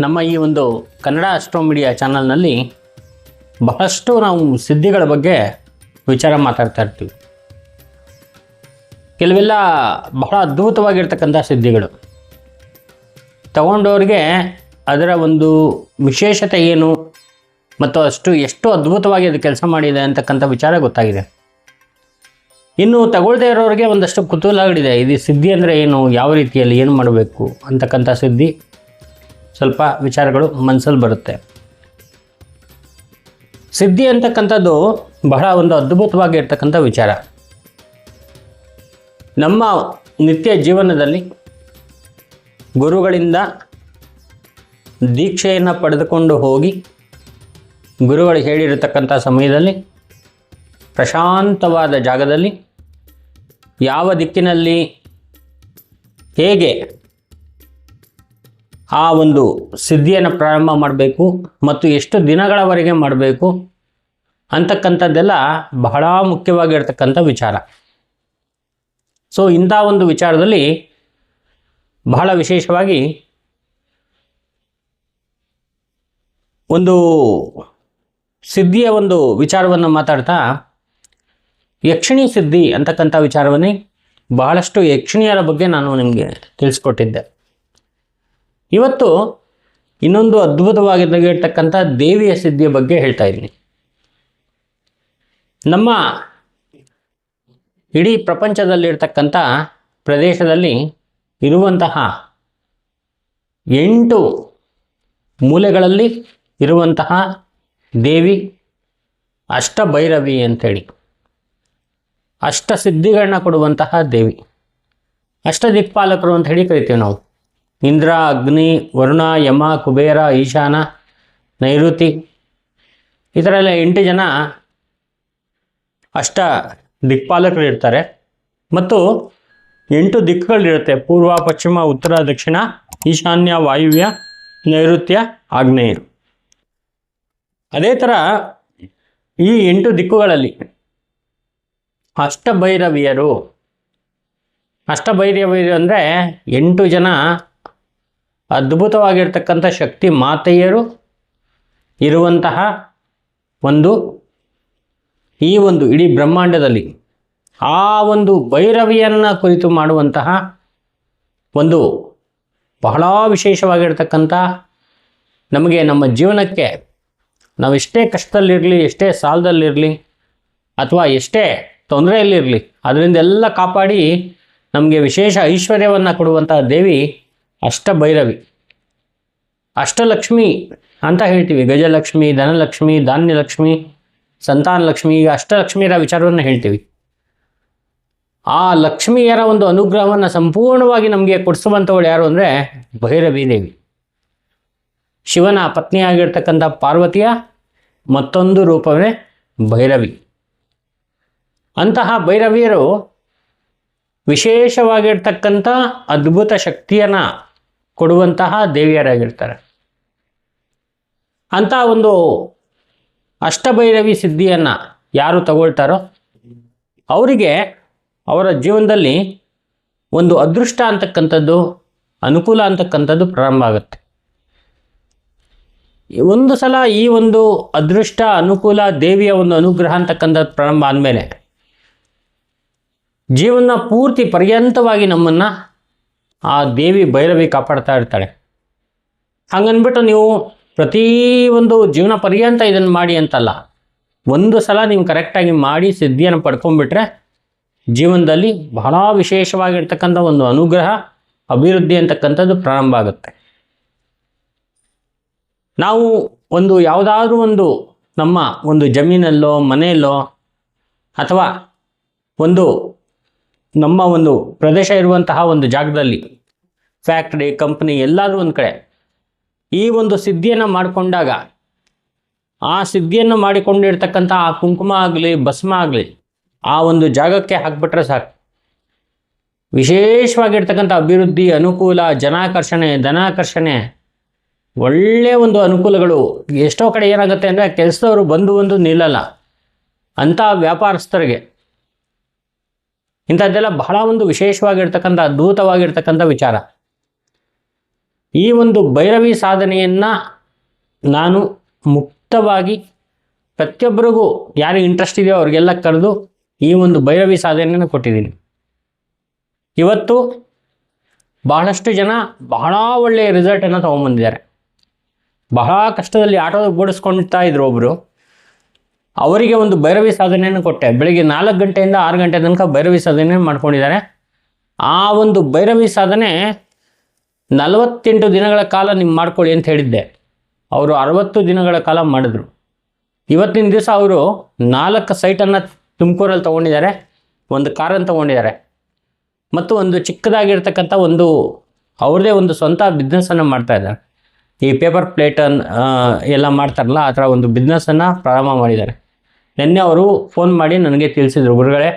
ನಮ್ಮ ಈ ಒಂದು ಕನ್ನಡ ಅಸ್ಟ್ರೋ ಮೀಡಿಯಾ ಚಾನಲ್ನಲ್ಲಿ ಬಹಳಷ್ಟು ನಾವು ಸಿದ್ಧಿಗಳ ಬಗ್ಗೆ ವಿಚಾರ ಮಾತಾಡ್ತಾ ಇರ್ತೀವಿ. ಕೆಲವೆಲ್ಲ ಬಹಳ ಅದ್ಭುತವಾಗಿರ್ತಕ್ಕಂಥ ಸಿದ್ಧಿಗಳು. ತಗೊಂಡವ್ರಿಗೆ ಅದರ ಒಂದು ವಿಶೇಷತೆ ಏನು? ಮತ್ತು ಅಷ್ಟು ಎಷ್ಟು ಅದ್ಭುತವಾಗಿ ಅದು ಕೆಲಸ ಮಾಡಿದೆ ಅಂತಕ್ಕಂಥ ವಿಚಾರ ಗೊತ್ತಾಗಿದೆ. ಇನ್ನು ತಗೊಳ್ಳದೇ ಇರೋರಿಗೆ ಒಂದಷ್ಟು ಕುತೂಹಲಗಳಿದೆ. ಇದು ಸಿದ್ಧಿ ಅಂದರೆ ಏನು? ಯಾವ ರೀತಿಯಲ್ಲಿ ಏನು ಮಾಡಬೇಕು ಅಂತಕ್ಕಂಥ ಸಿದ್ಧಿ? ಸ್ವಲ್ಪ ವಿಚಾರಗಳು ಮನಸ್ಸಲ್ಲಿ ಬರುತ್ತೆ. ಸಿದ್ಧಿ ಅಂತಕ್ಕಂಥದ್ದು ಬಹಳ ಒಂದು ಅದ್ಭುತವಾಗಿರ್ತಕ್ಕಂಥ ವಿಚಾರ. ನಮ್ಮ ನಿತ್ಯ ಜೀವನದಲ್ಲಿ ಗುರುಗಳಿಂದ ದೀಕ್ಷೆಯನ್ನು ಪಡೆದುಕೊಂಡು ಹೋಗಿ ಗುರುಗಳು ಹೇಳಿರತಕ್ಕಂಥ ಸಮಯದಲ್ಲಿ ಪ್ರಶಾಂತವಾದ ಜಾಗದಲ್ಲಿ ಯಾವ ದಿಕ್ಕಿನಲ್ಲಿ ಹೇಗೆ ಆ ಒಂದು ಸಿದ್ಧಿಯನ್ನು ಪ್ರಾರಂಭ ಮಾಡಬೇಕು ಮತ್ತು ಎಷ್ಟು ದಿನಗಳವರೆಗೆ ಮಾಡಬೇಕು ಅಂತಕ್ಕಂಥದ್ದೆಲ್ಲ ಬಹಳ ಮುಖ್ಯವಾಗಿರ್ತಕ್ಕಂಥ ವಿಚಾರ. ಸೊ ಇಂಥ ಒಂದು ವಿಚಾರದಲ್ಲಿ ಬಹಳ ವಿಶೇಷವಾಗಿ ಒಂದು ಸಿದ್ಧಿಯ ಒಂದು ವಿಚಾರವನ್ನು ಮಾತಾಡ್ತಾ ಯಕ್ಷಿಣಿ ಸಿದ್ಧಿ ಅಂತಕ್ಕಂಥ ವಿಚಾರವನ್ನೇ ಬಹಳಷ್ಟು ಯಕ್ಷಿಣಿಯರ ಬಗ್ಗೆ ನಾನು ನಿಮಗೆ ತಿಳಿಸ್ಕೊಟ್ಟಿದ್ದೆ. ಇವತ್ತು ಇನ್ನೊಂದು ಅದ್ಭುತವಾಗಿರ್ತಕ್ಕಂಥ ದೇವಿಯ ಸಿದ್ಧಿಯ ಬಗ್ಗೆ ಹೇಳ್ತಾ ಇದ್ದೀನಿ. ನಮ್ಮ ಇಡೀ ಪ್ರಪಂಚದಲ್ಲಿರ್ತಕ್ಕಂಥ ಪ್ರದೇಶದಲ್ಲಿ ಇರುವಂತಹ ಎಂಟು ಮೂಲೆಗಳಲ್ಲಿ ಇರುವಂತಹ ದೇವಿ ಅಷ್ಟಭೈರವಿ ಅಂಥೇಳಿ ಅಷ್ಟ ಸಿದ್ಧಿಗಳನ್ನ ಕೊಡುವಂತಹ ದೇವಿ. ಅಷ್ಟ ದಿಕ್ಪಾಲಕರು ಅಂತ ಹೇಳಿ ಕರಿತೀವಿ ನಾವು. ಇಂದ್ರ, ಅಗ್ನಿ, ವರುಣ, ಯಮ, ಕುಬೇರ, ಈಶಾನ, ನೈಋತಿ. ಈ ಥರ ಎಲ್ಲ ಎಂಟು ಜನ ಅಷ್ಟ ದಿಕ್ಪಾಲಕರಿರ್ತಾರೆ. ಮತ್ತು ಎಂಟು ದಿಕ್ಕುಗಳಿರುತ್ತೆ. ಪೂರ್ವ, ಪಶ್ಚಿಮ, ಉತ್ತರ, ದಕ್ಷಿಣ, ಈಶಾನ್ಯ, ವಾಯುವ್ಯ, ನೈಋತ್ಯ, ಆಗ್ನೇಯರು. ಅದೇ ಥರ ಈ ಎಂಟು ದಿಕ್ಕುಗಳಲ್ಲಿ ಅಷ್ಟಭೈರವಿಯರು. ಅಷ್ಟಭೈರವಿಯರು ಅಂದರೆ ಎಂಟು ಜನ ಅದ್ಭುತವಾಗಿರ್ತಕ್ಕಂಥ ಶಕ್ತಿ ಮಾತೆಯರು ಇರುವಂತಹ ಒಂದು ಈ ಒಂದು ಇಡೀ ಬ್ರಹ್ಮಾಂಡದಲ್ಲಿ ಆ ಒಂದು ಭೈರವಿಯನ್ನು ಕುರಿತು ಮಾಡುವಂತಹ ಒಂದು ಬಹಳ ವಿಶೇಷವಾಗಿರ್ತಕ್ಕಂಥ ನಮಗೆ ನಮ್ಮ ಜೀವನಕ್ಕೆ ನಾವು ಎಷ್ಟೇ ಕಷ್ಟದಲ್ಲಿರಲಿ, ಎಷ್ಟೇ ಸಾಲದಲ್ಲಿರಲಿ, ಅಥವಾ ಎಷ್ಟೇ ತೊಂದರೆಯಲ್ಲಿರಲಿ ಅದರಿಂದೆಲ್ಲ ಕಾಪಾಡಿ ನಮಗೆ ವಿಶೇಷ ಐಶ್ವರ್ಯವನ್ನು ಕೊಡುವಂತಹ ದೇವಿ ಅಷ್ಟಭೈರವಿ. ಅಷ್ಟಲಕ್ಷ್ಮಿ ಅಂತ ಹೇಳ್ತೀವಿ. ಗಜಲಕ್ಷ್ಮಿ, ಧನಲಕ್ಷ್ಮಿ, ಧಾನ್ಯಲಕ್ಷ್ಮಿ, ಸಂತಾನಲಕ್ಷ್ಮಿ, ಈಗ ಅಷ್ಟಲಕ್ಷ್ಮಿಯರ ವಿಚಾರವನ್ನು ಹೇಳ್ತೀವಿ. ಆ ಲಕ್ಷ್ಮಿಯರ ಒಂದು ಅನುಗ್ರಹವನ್ನು ಸಂಪೂರ್ಣವಾಗಿ ನಮಗೆ ಕೊಡಿಸುವಂಥವಳು ಯಾರು ಅಂದರೆ ಭೈರವಿ ದೇವಿ ಶಿವನ ಪತ್ನಿಯಾಗಿರ್ತಕ್ಕಂಥ ಪಾರ್ವತಿಯ ಮತ್ತೊಂದು ರೂಪವೇ ಭೈರವಿ. ಅಂತಹ ಭೈರವಿಯರು ವಿಶೇಷವಾಗಿರ್ತಕ್ಕಂಥ ಅದ್ಭುತ ಶಕ್ತಿಯನ್ನು ಕೊಡುವಂತಹ ದೇವಿಯರಾಗಿರ್ತಾರೆ. ಅಂಥ ಒಂದು ಅಷ್ಟಭೈರವಿ ಸಿದ್ಧಿಯನ್ನು ಯಾರು ತಗೊಳ್ತಾರೋ ಅವರಿಗೆ ಅವರ ಜೀವನದಲ್ಲಿ ಒಂದು ಅದೃಷ್ಟ ಅಂತಕ್ಕಂಥದ್ದು, ಅನುಕೂಲ ಅಂತಕ್ಕಂಥದ್ದು ಪ್ರಾರಂಭ ಆಗುತ್ತೆ. ಒಂದು ಸಲ ಈ ಒಂದು ಅದೃಷ್ಟ, ಅನುಕೂಲ, ದೇವಿಯ ಒಂದು ಅನುಗ್ರಹ ಅಂತಕ್ಕಂಥದ್ದು ಪ್ರಾರಂಭ ಆದಮೇಲೆ ಜೀವನ ಪೂರ್ತಿ ಪರ್ಯಂತವಾಗಿ ನಮ್ಮನ್ನು ಆ ದೇವಿ ಭೈರವಿ ಕಾಪಾಡ್ತಾ ಇರ್ತಾಳೆ. ಹಂಗನ್ಬಿಟ್ಟು ನೀವು ಪ್ರತಿ ಒಂದು ಜೀವನ ಪರ್ಯಂತ ಇದನ್ನು ಮಾಡಿ ಅಂತಲ್ಲ, ಒಂದು ಸಲ ನೀವು ಕರೆಕ್ಟಾಗಿ ಮಾಡಿ ಸಿದ್ಧಿಯನ್ನು ಪಡ್ಕೊಂಡ್ಬಿಟ್ರೆ ಜೀವನದಲ್ಲಿ ಬಹಳ ವಿಶೇಷವಾಗಿರ್ತಕ್ಕಂಥ ಒಂದು ಅನುಗ್ರಹ, ಅಭಿವೃದ್ಧಿ ಅಂತಕ್ಕಂಥದ್ದು ಪ್ರಾರಂಭ ಆಗುತ್ತೆ. ನಾವು ಒಂದು ಯಾವುದಾದ್ರೂ ಒಂದು ನಮ್ಮ ಒಂದು ಜಮೀನಲ್ಲೋ, ಮನೆಯಲ್ಲೋ ಅಥವಾ ಒಂದು ನಮ್ಮ ಒಂದು ಪ್ರದೇಶ ಇರುವಂತಹ ಒಂದು ಜಾಗದಲ್ಲಿ ಫ್ಯಾಕ್ಟ್ರಿ, ಕಂಪ್ನಿ, ಎಲ್ಲಾದರೂ ಒಂದು ಕಡೆ ಈ ಒಂದು ಸಿದ್ಧಿಯನ್ನು ಮಾಡಿಕೊಂಡಾಗ ಆ ಸಿದ್ಧಿಯನ್ನು ಮಾಡಿಕೊಂಡಿರ್ತಕ್ಕಂಥ ಆ ಕುಂಕುಮ ಆಗಲಿ, ಭಸ್ಮ ಆಗಲಿ ಆ ಒಂದು ಜಾಗಕ್ಕೆ ಹಾಕ್ಬಿಟ್ರೆ ಸಾಕು. ವಿಶೇಷವಾಗಿರ್ತಕ್ಕಂಥ ಅಭಿವೃದ್ಧಿ, ಅನುಕೂಲ, ಜನಾಕರ್ಷಣೆ, ಧನಾಕರ್ಷಣೆ ಒಳ್ಳೆಯ ಒಂದು ಅನುಕೂಲಗಳು ಎಷ್ಟೋ ಕಡೆ ಏನಾಗುತ್ತೆ ಅಂದರೆ ಕೆಲಸದವರು ಬಂದು ಒಂದು ನಿಲ್ಲಲ್ಲ. ಅಂಥ ವ್ಯಾಪಾರಸ್ಥರಿಗೆ ಇಂಥದ್ದೆಲ್ಲ ಬಹಳ ಒಂದು ವಿಶೇಷವಾಗಿರ್ತಕ್ಕಂಥ ಅದ್ಭುತವಾಗಿರ್ತಕ್ಕಂಥ ವಿಚಾರ. ಈ ಒಂದು ಭೈರವಿ ಸಾಧನೆಯನ್ನು ನಾನು ಮುಕ್ತವಾಗಿ ಪ್ರತಿಯೊಬ್ಬರಿಗೂ ಯಾರಿಗೆ ಇಂಟ್ರೆಸ್ಟ್ ಇದೆಯೋ ಅವ್ರಿಗೆಲ್ಲ ಕರೆದು ಈ ಒಂದು ಭೈರವಿ ಸಾಧನೆಯನ್ನು ಕೊಟ್ಟಿದ್ದೀನಿ. ಇವತ್ತು ಬಹಳಷ್ಟು ಜನ ಬಹಳ ಒಳ್ಳೆಯ ರಿಸಲ್ಟನ್ನು ತೊಗೊಂಬಂದಿದ್ದಾರೆ ಬಹಳ ಕಷ್ಟದಲ್ಲಿ ಆಟೋ ಓಡಿಸ್ಕೊಳ್ತಾ ಇದ್ರು ಒಬ್ಬರು ಅವರಿಗೆ ಒಂದು ಭೈರವಿ ಸಾಧನೆಯನ್ನು ಕೊಟ್ಟೆ. ಬೆಳಿಗ್ಗೆ ನಾಲ್ಕು ಗಂಟೆಯಿಂದ ಆರು ಗಂಟೆ ತನಕ ಭೈರವಿ ಸಾಧನೆ ಮಾಡ್ಕೊಂಡಿದ್ದಾರೆ. ಆ ಒಂದು ಭೈರವಿ ಸಾಧನೆ ನಲವತ್ತೆಂಟು ದಿನಗಳ ಕಾಲ ನೀವು ಮಾಡ್ಕೊಳ್ಳಿ ಅಂತ ಹೇಳಿದ್ದೆ. ಅವರು ಅರವತ್ತು ದಿನಗಳ ಕಾಲ ಮಾಡಿದ್ರು. ಇವತ್ತಿನ ದಿವಸ ಅವರು ನಾಲ್ಕು ಸೈಟನ್ನು ತುಮಕೂರಲ್ಲಿ ತೊಗೊಂಡಿದ್ದಾರೆ, ಒಂದು ಕಾರನ್ನು ತೊಗೊಂಡಿದ್ದಾರೆ. ಮತ್ತು ಒಂದು ಚಿಕ್ಕದಾಗಿರ್ತಕ್ಕಂಥ ಒಂದು ಅವ್ರದೇ ಒಂದು ಸ್ವಂತ ಬಿಸ್ನೆಸ್ಸನ್ನು ಮಾಡ್ತಾ ಇದ್ದಾರೆ. ಈ ಪೇಪರ್ ಪ್ಲೇಟನ್ನು ಎಲ್ಲ ಮಾಡ್ತಾರಲ್ಲ, ಆ ಥರ ಒಂದು ಬಿಸ್ನೆಸ್ಸನ್ನು ಪ್ರಾರಂಭ ಮಾಡಿದ್ದಾರೆ. ನಿನ್ನೆ ಅವರು ಫೋನ್ ಮಾಡಿ ನನಗೆ ತಿಳಿಸಿದರು, ಗುರುಗಳೇ,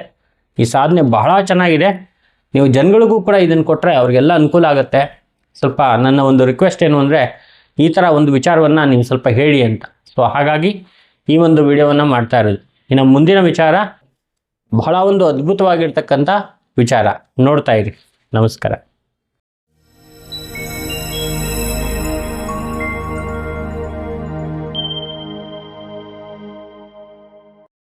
ಈ ಸಾಧನೆ ಬಹಳ ಚೆನ್ನಾಗಿದೆ. ನೀವು ಜನಗಳಿಗೂ ಕೂಡ ಇದನ್ನು ಕೊಟ್ಟರೆ ಅವ್ರಿಗೆಲ್ಲ ಅನುಕೂಲ ಆಗುತ್ತೆ. ಸ್ವಲ್ಪ ನನ್ನ ಒಂದು ರಿಕ್ವೆಸ್ಟ್ ಏನು ಅಂದರೆ, ಈ ಥರ ಒಂದು ವಿಚಾರವನ್ನು ನೀವು ಸ್ವಲ್ಪ ಹೇಳಿ ಅಂತ. ಸೊ ಹಾಗಾಗಿ ಈ ಒಂದು ವಿಡಿಯೋವನ್ನು ಮಾಡ್ತಾ ಇರೋದು. ಇನ್ನು ಮುಂದಿನ ವಿಚಾರ, ಬಹಳ ಒಂದು ಅದ್ಭುತವಾಗಿರ್ತಕ್ಕಂಥ ವಿಚಾರ. ನೋಡ್ತಾ ಇರಿ. ನಮಸ್ಕಾರ.